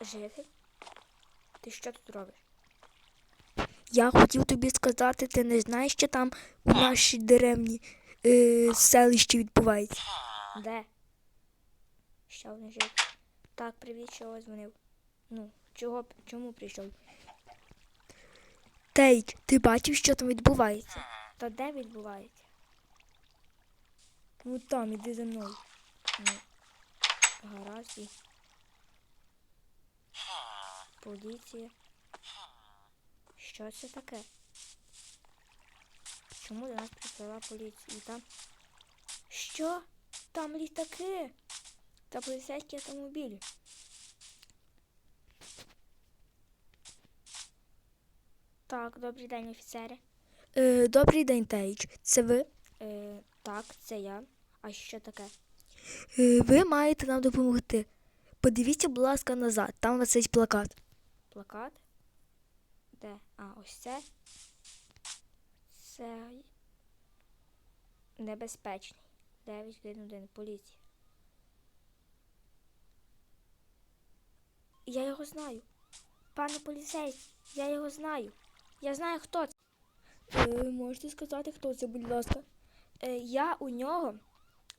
Житель? Ти що тут робиш? Я хотів тобі сказати, ти не знаєш, що там у нашій деревні е, селищі відбувається. Де? Ще один житель. Так, привіт, чого дзвонив? Ну, чого, чому прийшов? Тейч, ти бачив, що там відбувається? Та де відбувається? Ну там, іди за мною. Ну, гаразд. Поліція. Що це таке? Чому до нас приплила поліція? І там. Що? Там літаки та поліцейські автомобілі. Так, добрий день, офіцери. Е, добрий день, Тейч. Це ви? Е, так, це я. А що таке? Е, ви маєте нам допомогти. Подивіться, будь ласка, назад. Там висить плакат. Плакат? Де? А, ось це. Це небезпечний. 911 поліція. Я його знаю. Пане поліцейський, я його знаю. Я знаю, хто це. Е, можете сказати, хто це, будь ласка. Е, я у нього,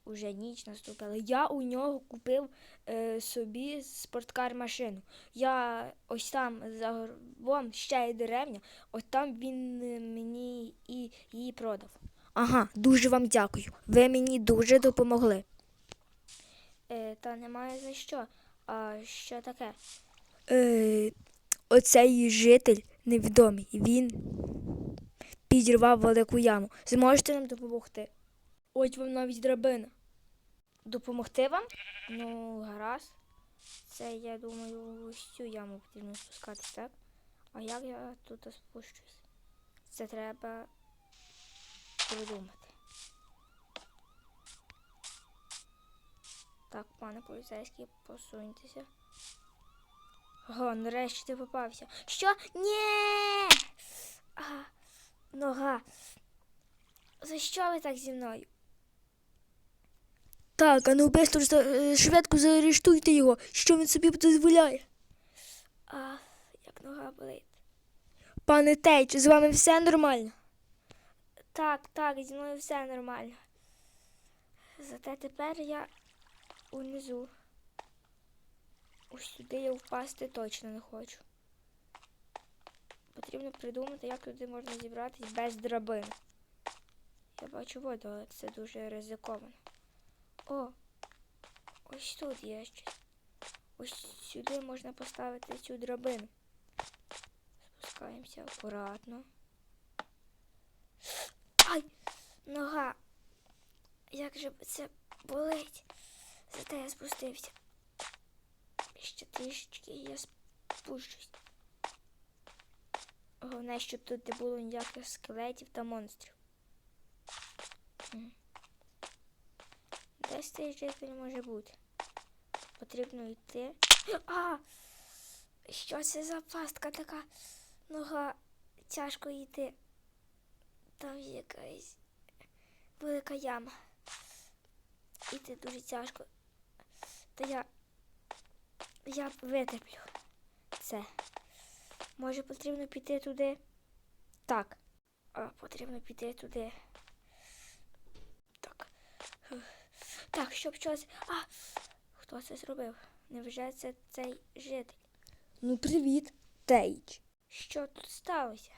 уже ніч наступила, я у нього купив е, собі спорткар машину. Я ось там за горбом ще є деревня, от там він е, мені і її продав. Ага, дуже вам дякую. Ви мені дуже допомогли. Е, та немає за що. А що таке? Е, оцей житель невідомий. Він підірвав велику яму. Зможете нам допомогти? Ось вам навіть драбина. Допомогти вам? Ну, гаразд. Це, я думаю, ось цю яму потрібно спускатись, так? А як я тут спущусь? Це треба придумати. Так, пане поліцейський, посуньтеся. Ого, нарешті ти попався. Що? Ні! А, нога. За що ви так зі мною? Так, а ну бистро швидко заарештуйте його, що він собі дозволяє. А, як нога болить. Пане Тейч, з вами все нормально? Так, так, зі мною все нормально. Зате тепер я унизу. Ось сюди я впасти точно не хочу. Потрібно придумати, як туди можна зібратись без драбини. Я бачу воду, але це дуже ризиковано. О, ось тут є щось. Ось сюди можна поставити цю драбину. Спускаємося акуратно. Ай! Нога! Як же це болить? Зате я спустився. Ще трішечки я спущусь. Головне, щоб тут не було ніяких скелетів та монстрів. Цей житель може бути. Потрібно йти. А! Що це за пастка така? Нога тяжко йти. Там якась велика яма. Іти дуже тяжко. Та я. Я витерплю це. Може потрібно піти туди? Так. А, потрібно піти туди. Так. Так, щоб щось. А! Хто це зробив? Невже це цей житель? Ну, привіт, Тейч. Що тут сталося?